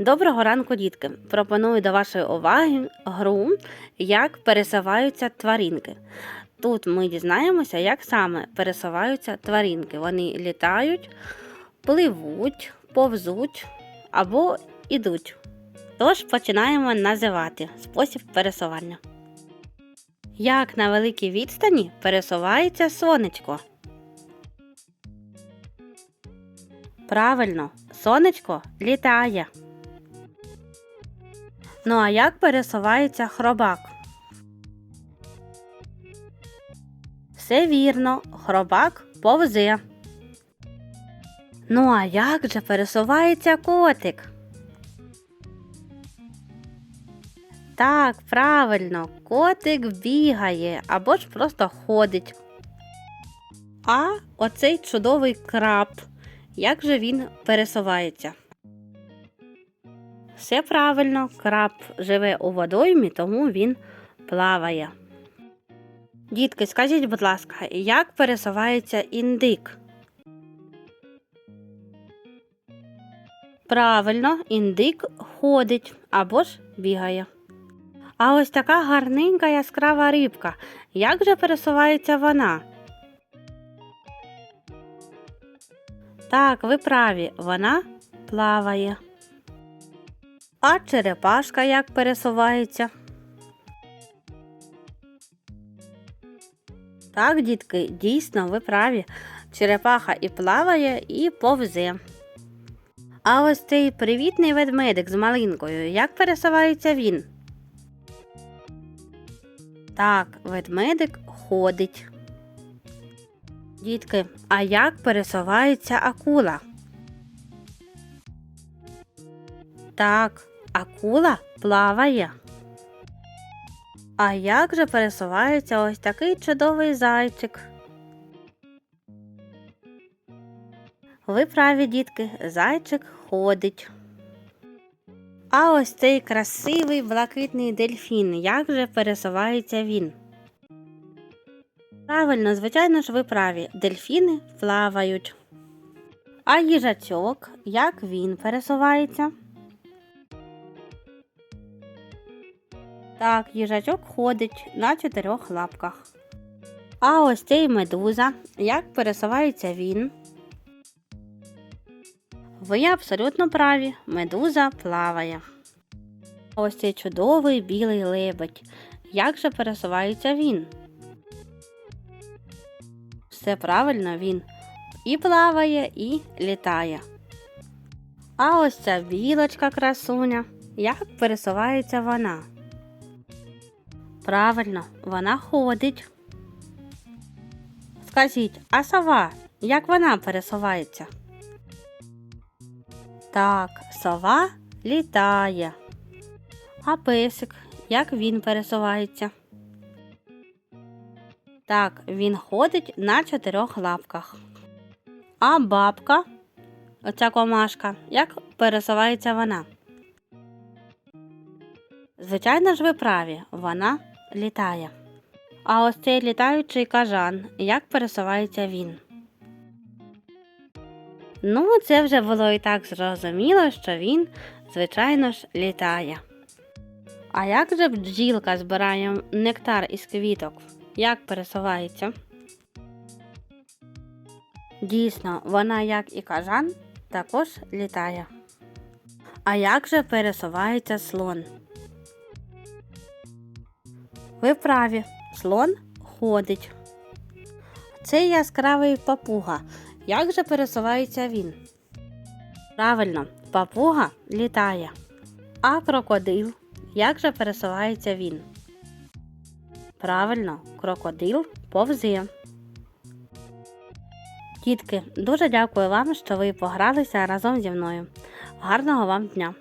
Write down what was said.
Доброго ранку, дітки! Пропоную до вашої уваги гру, як пересуваються тваринки. Тут ми дізнаємося, як саме пересуваються тваринки. Вони літають, пливуть, повзуть або ідуть. Тож починаємо називати спосіб пересування. Як на великій відстані пересувається сонечко? Правильно, сонечко літає. Ну а як пересувається хробак? Все вірно, хробак повзе. Ну а як же пересувається котик? Так, правильно, котик бігає або ж просто ходить. А оцей чудовий краб. Як же він пересувається? Все правильно, краб живе у водоймі, тому він плаває. Дітки, скажіть, будь ласка, як пересувається індик? Правильно, індик ходить або ж бігає. А ось така гарненька яскрава рибка. Як же пересувається вона? Так, ви праві, вона плаває. А черепашка як пересувається? Так, дітки, дійсно, ви праві. Черепаха і плаває, і повзе. А ось цей привітний ведмедик з малинкою, як пересувається він? Так, ведмедик ходить. Дітки, а як пересувається акула? Так, акула плаває. А як же пересувається ось такий чудовий зайчик? Ви праві, дітки, зайчик ходить. А ось цей красивий блакитний дельфін. Як же пересувається він? Правильно, звичайно ж, ви праві. Дельфіни плавають. А їжачок, як він пересувається? Так, їжачок ходить на чотирьох лапках. А ось цей медуза, як пересувається він? Ви абсолютно праві, медуза плаває. А ось цей чудовий білий лебедь. Як же пересувається він? Все правильно він і плаває, і літає. А ось ця білочка красуня. Як пересувається вона? Правильно, вона ходить. Скажіть, а сова, як вона пересувається? Так, сова літає. А песик, як він пересувається? Так, він ходить на чотирьох лапках. А бабка, оця комашка, як пересувається вона? Звичайно ж ви праві, вона літає. А ось цей літаючий кажан, як пересувається він? Ну, це вже було і так зрозуміло, що він, звичайно ж, літає. А як же бджілка збирає нектар із квіток? Як пересувається? Дійсно, вона, як і кажан, також літає. А як же пересувається слон? Ви праві, слон ходить. Це яскравий папуга. Як же пересувається він? Правильно, папуга літає. А крокодил. Як же пересувається він? Правильно, крокодил повзе. Дітки, дуже дякую вам, що ви погралися разом зі мною. Гарного вам дня!